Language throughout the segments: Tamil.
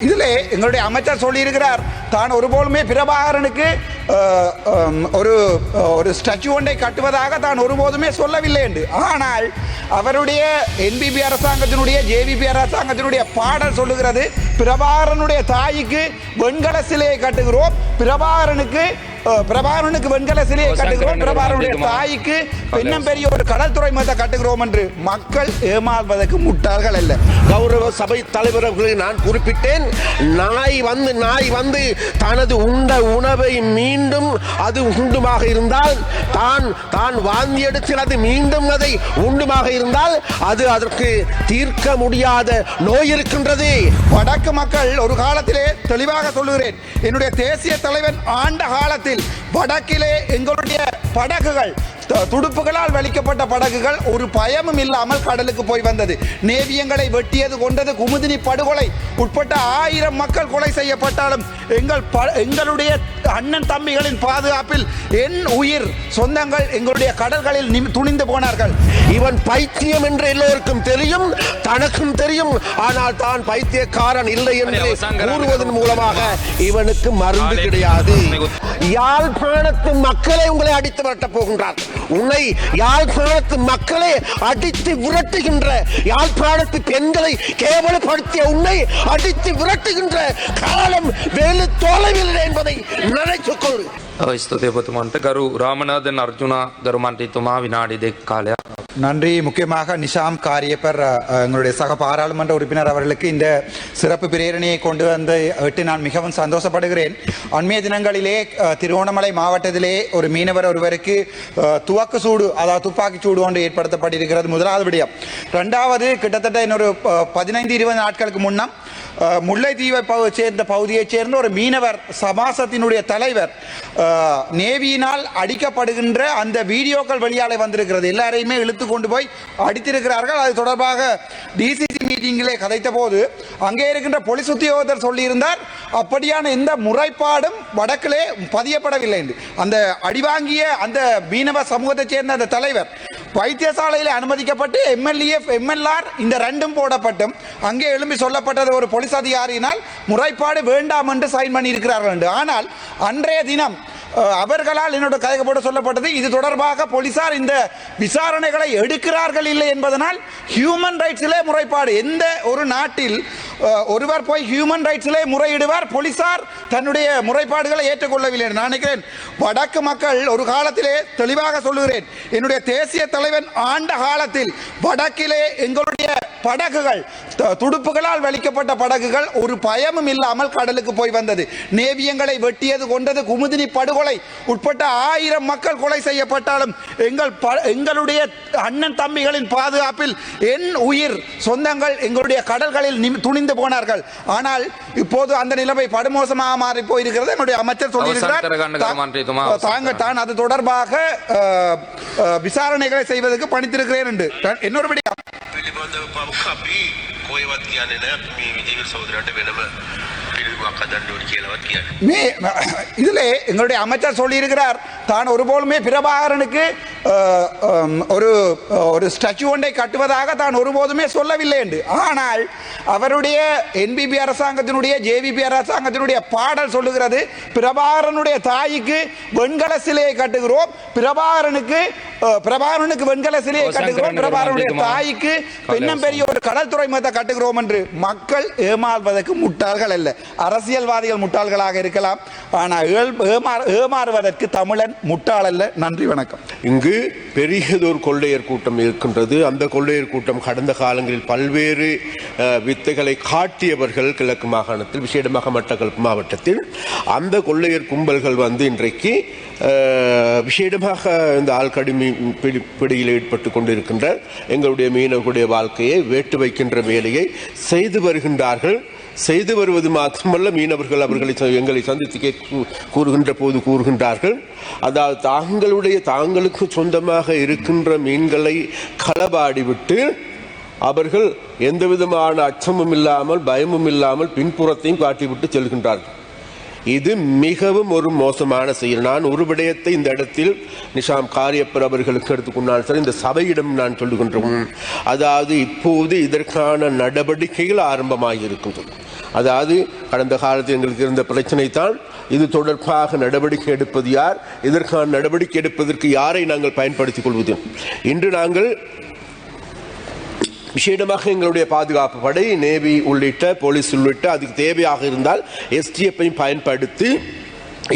இதிலே எங்களுடைய அமைச்சர் சொல்லியிருக்கிறார் தான் ஒருபோலுமே பிரபாகரனுக்கு ஒரு ஒரு ஸ்டாச்சு ஒன்றை கட்டுவதாக தான் ஒருபோதுமே சொல்லவில்லை என்று. ஆனால் அவருடைய என்பிபி அரசாங்கத்தினுடைய ஜேவிபி அரசாங்கத்தினுடைய பாடல் சொல்லுகிறது பிரபாகரனுடைய தாய்க்கு வெண்கல சிலையை கட்டுகிறோம் பிரபாகரனுக்கு அஹ், பிரபாகரனுக்கு வெண்கல சிலையை கட்டுகிறோம் பிரபாகரனுடைய தாய்க்கு பெண்ணம் பெரிய ஒரு கடல் துறைமுகத்தை கட்டுகிறோம் என்று மக்கள் ஏமாறுவதற்கு முட்டாள்கள் அல்ல கௌரவ சபை தலைவர் அவர்களை நான் குறிப்பிட்டேன் நாய் வந்து நாய் வந்து தனது உண்ட உணவை மீண்டும் அது உண்டுமாக இருந்தால் தான் தான் வாந்தி எடுத்து அது மீண்டும் அதை உண்டுமாக இருந்தால் அது அதற்கு தீர்க்க முடியாத நோய் இருக்கின்றது வடக்கு மக்கள் ஒரு காலத்திலே தெளிவாக சொல்லுகிறேன் என்னுடைய தேசிய தலைவன் ஆண்ட காலத்தில் வடக்கிலே எங்களுடைய படகுகள் துடுப்புகளால் வலிக்கப்பட்ட படகுகள் ஒரு பயமும் இல்லாமல் கடலுக்கு போய் வந்தது. நேவியங்களை வெட்டியது கொண்டது குமுதினி படுகொலை. உட்பட்ட ஆயிரம் மக்கள் கொலை செய்யப்பட்டாலும் எங்கள் ப- எங்களுடைய அண்ணன் தம்பிகளின் பாதுகாப்பில் என் உயிர் சொந்தங்கள் எங்களுடைய கடல்களில் துணிந்து போனார்கள். இவன் பைத்தியம் என்று எல்லோருக்கும் தெரியும் தனக்கும் தெரியும். ஆனால் தான் பைத்தியக்காரன் இல்லை என்று கூறுவதன் மூலமாக இவனுக்கு மருந்து கிடையாது. யாழ்ப்பாணத்து மக்களை உங்களை அடித்து விரட்டப் போகின்றார் உன்னை யாழ்ப்பாணத்து மக்களை அடித்து விரட்டுகின்ற யாழ்ப்பாணத்து பெண்களை கேவலப்படுத்திய உன்னை அடித்து விரட்டுகின்ற காலம் வேலு தொலைவில் என்பதை நினைத்துக் கொள். ஸ்துதிபத்துமான்ட்டு கரு ராமநாதன் அர்ஜுனா கருமாண்டித்துமா வினாடி தேக்காலயா நன்றி முக்கியமாக நிஷாம் காரியப்பர் எங்களுடைய சக பாராளுமன்ற உறுப்பினர் அவர்களுக்கு இந்த சிறப்பு பிரேரணையை கொண்டு வந்து விட்டு நான் மிகவும் சந்தோஷப்படுகிறேன் அண்மைய தினங்களிலே திருவோணமலை மாவட்டத்திலே ஒரு மீனவர் ஒருவருக்கு துவக்கு சூடு அதாவது துப்பாக்கி சூடு ஒன்று ஏற்படுத்தப்பட்டிருக்கிறது முதலாவது விடயம் ரெண்டாவது கிட்டத்தட்ட இன்னொரு பதினைந்து இருபது நாட்களுக்கு முன்னம் முல்லைத்தீவை பகு- சேர்ந்த பகுதியைச் சேர்ந்த ஒரு மீனவர் சமாசத்தினுடைய தலைவர். நேவியினால் அடிக்கப்படுகின்ற அந்த வீடியோக்கள் வெளியாலே வந்திருக்கிறது. எல்லாரையுமே இழுத்து கொண்டு போய் அடித்திருக்கிறார்கள். அது தொடர்பாக டிசிசி மீட்டிங்கிலே கதைத்த போது அங்கே இருக்கின்ற பொலிஸ் உத்தியோகத்தர் சொல்லியிருந்தார் அப்படியான எந்த முறைப்பாடும் வடக்கிலே பதியப்படவில்லை என்று. அந்த அடிவாங்கிய அந்த மீனவ சமூகத்தைச் சேர்ந்த அந்த தலைவர் வைத்தியசாலையில் அனுமதிக்கப்பட்டு எம்எல்ஏ எம்எல்ஆர் இந்த ரெண்டும் போடப்பட்டும். அங்கே எழும்பி சொல்லப்பட்டது ஒரு போலீஸ் அதிகாரியினால் முறைப்பாடு வேண்டாம் என்று சைன் பண்ணியிருக்கிறார்கள் என்று. ஆனால் அன்றைய தினம் அவர்களால் என்னோட கையப்பட சொல்லப்பட்டது இது தொடர்பாக போலீசார் இந்த விசாரணைகளை எடுக்கிறார்கள் இல்லை என்பதனால் ஹியூமன் ரைட்ஸிலே முறைப்பாடு. எந்த ஒரு நாட்டில் ஒருவர் போய் ஹியூமன் ரைட்ஸிலே முறையிடுவார் போலீசார் தன்னுடைய முறைப்பாடுகளை ஏற்றுக்கொள்ளவில்லை நான் நினைக்கிறேன். வடக்கு மக்கள் ஒரு காலத்திலே தெளிவாக சொல்லுகிறேன். என்னுடைய தேசிய தலைவன் ஆண்ட காலத்தில் வடக்கிலே எங்களுடைய படகுகள் துடுப்புகளால் வலிக்கப்பட்ட படகுகள் ஒரு பயமும் இல்லாமல் கடலுக்கு போய் வந்தது. நேவியங்களை வெட்டியது கொண்டது குமுதினி படுகொலை உட்பட்ட ஆயிரம் மக்கள் கொலை செய்யப்பட்டாலும் எங்கள் ப- எங்களுடைய அண்ணன் தம்பிகளின் பாதுகாப்பில் என் உயிர் சொந்தங்கள் எங்களுடைய கடல்களில் துணிந்து பிரிந்து போனார்கள். ஆனால் இப்போது அந்த நிலைமை படுமோசமாக மாறி போயிருக்கிறது என்னுடைய அமைச்சர் சொல்லியிருக்கிறார். தாங்கள் தான் அது தொடர்பாக விசாரணைகளை செய்வதற்கு பணித்திருக்கிறேன் என்று. இன்னொரு படி இதில் எங்களுடைய அமைச்சர் சொல்லியிருக்கிறார். தான் ஒருபோலுமே பிரபாகரனுக்கு ஒரு ஒரு ஸ்டாச்சு ஒன்றை கட்டுவதாக தான் ஒருபோதுமே சொல்லவில்லை என்று. ஆனால் அவருடைய என்பிபி அரசாங்கத்தினுடைய ஜேவிபி அரசாங்கத்தினுடைய பாடல் சொல்லுகிறது பிரபாகரனுடைய தாய்க்கு வெண்கல சிலையை கட்டுகிறோம் பிரபாகரனுக்கு பிரபாகரனுக்கு வெண்கல சிலையை கட்டுகிறோம் பிரபாகரனுடைய தாய்க்கு பெண்ணம் பெரிய ஒரு கடல் துறைமுகத்தை கட்டுகிறோம் என்று மக்கள் ஏமாறுவதற்கு முட்டாள்கள் அல்ல. அரசியல்வாதிகள் முட்டாள்களாக இருக்கலாம். ஆனால் ஏமாறுவதற்கு தமிழன் முட்டாள் அல்ல நன்றி வணக்கம். இங்கு பெரியதொரு கொள்ளையர் கூட்டம் இருக்கின்றது. அந்த கொள்ளையர் கூட்டம் கடந்த காலங்களில் பல்வேறு வித்தைகளை காட்டியவர்கள் கிழக்கு மாகாணத்தில் விசேடமாக மட்டக்களப்பு மாவட்டத்தில். அந்த கொள்ளையர் கும்பல்கள் வந்து இன்றைக்கு விசேடமாக இந்த ஆழ்கடி பிடி பிடியில் ஈடுபட்டு கொண்டிருக்கின்ற எங்களுடைய மீனவர்களுடைய வாழ்க்கையை வேட்டு வைக்கின்ற வேலையை செய்து வருகின்றார்கள். செய்து வருவது மாத்திரமல்ல மீனவர்கள் அவர்களை ச- எங்களை சந்தித்து கூறுகின்ற போது கூறுகின்றார்கள். அதாவது தாங்களுடைய தாங்களுக்கு சொந்தமாக இருக்கின்ற மீன்களை களபாடிவிட்டு அவர்கள் எந்த விதமான அச்சமும் இல்லாமல் பயமும் இல்லாமல் பின்புறத்தையும் காட்டிவிட்டு செல்கின்றார்கள். இது மிகவும் ஒரு மோசமான செயல். நான் ஒரு விடயத்தை இந்த இடத்தில் நிஷாம் காரியப்பர் அவர்களுக்கு எடுத்துக்கொண்டால் சரி இந்த சபையிடம் நான் சொல்லுகின்றோம் அதாவது இப்போது இதற்கான நடவடிக்கைகள் ஆரம்பமாக இருக்கின்றது அதாவது கடந்த காலத்தில் எங்களுக்கு இருந்த பிரச்சனை தான் இது தொடர்பாக நடவடிக்கை எடுப்பது யார் இதற்கான நடவடிக்கை எடுப்பதற்கு யாரை நாங்கள் பயன்படுத்திக் கொள்வது? இன்று நாங்கள் விசேடமாக எங்களுடைய பாதுகாப்பு படை நேவி உள்ளிட்ட போலீஸ் உள்ளிட்ட அதுக்கு தேவையாக இருந்தால் எஸ்டிஎஃப்பையும் பயன்படுத்தி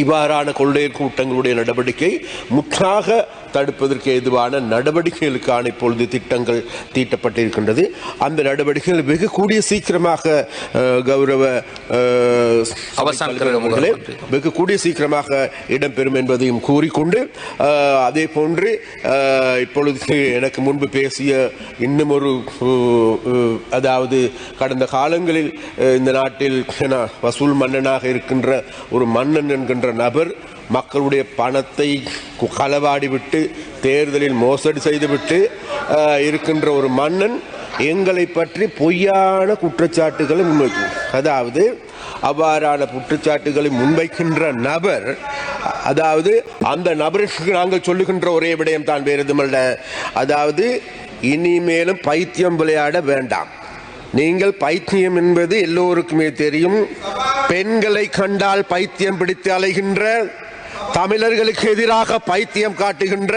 இவ்வாறான கொள்ளையர் கூட்டங்களுடைய நடவடிக்கை முற்றாக தடுப்பதற்கு ஏதுவான நடவடிக்கைகளுக்கான இப்பொழுது திட்டங்கள் தீட்டப்பட்டிருக்கின்றது. அந்த நடவடிக்கைகள் வெகு கூடிய சீக்கிரமாக கௌரவ அவர்களே, வெகு கூடிய சீக்கிரமாக இடம்பெறும் என்பதையும் கூறிக்கொண்டு அதே போன்று இப்பொழுது எனக்கு முன்பு பேசிய இன்னும் ஒரு அதாவது கடந்த காலங்களில் இந்த நாட்டில் வசூல் மன்னனாக இருக்கின்ற ஒரு மன்னன் என்கின்ற நபர் மக்களுடைய பணத்தை களவாடிவிட்டு தேர்தலில் மோசடி செய்துவிட்டு இருக்கின்ற ஒரு மன்னன் எங்களை பற்றி பொய்யான குற்றச்சாட்டுகளை முன்வைக்கும். அதாவது அவ்வாறான குற்றச்சாட்டுகளை முன்வைக்கின்ற நபர் அதாவது அந்த நபருக்கு நாங்கள் சொல்லுகின்ற ஒரே விடயம் தான் வேறு எதுமல்ல அதாவது இனிமேலும் பைத்தியம் விளையாட வேண்டாம். நீங்கள் பைத்தியம் என்பது எல்லோருக்குமே தெரியும். பெண்களை கண்டால் பைத்தியம் பிடித்து அலைகின்ற தமிழர்களுக்கு எதிராக பைத்தியம் காட்டுகின்ற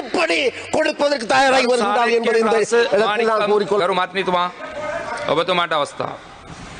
செருப்படி கொடுப்பதற்கு தயாராகி வருகின்றார்கள் என்பதை இந்த இடத்தில் நான் கூறிக்கொள் ගරු මත්නිතුමා ඔබතුමාට අවස්ථාව.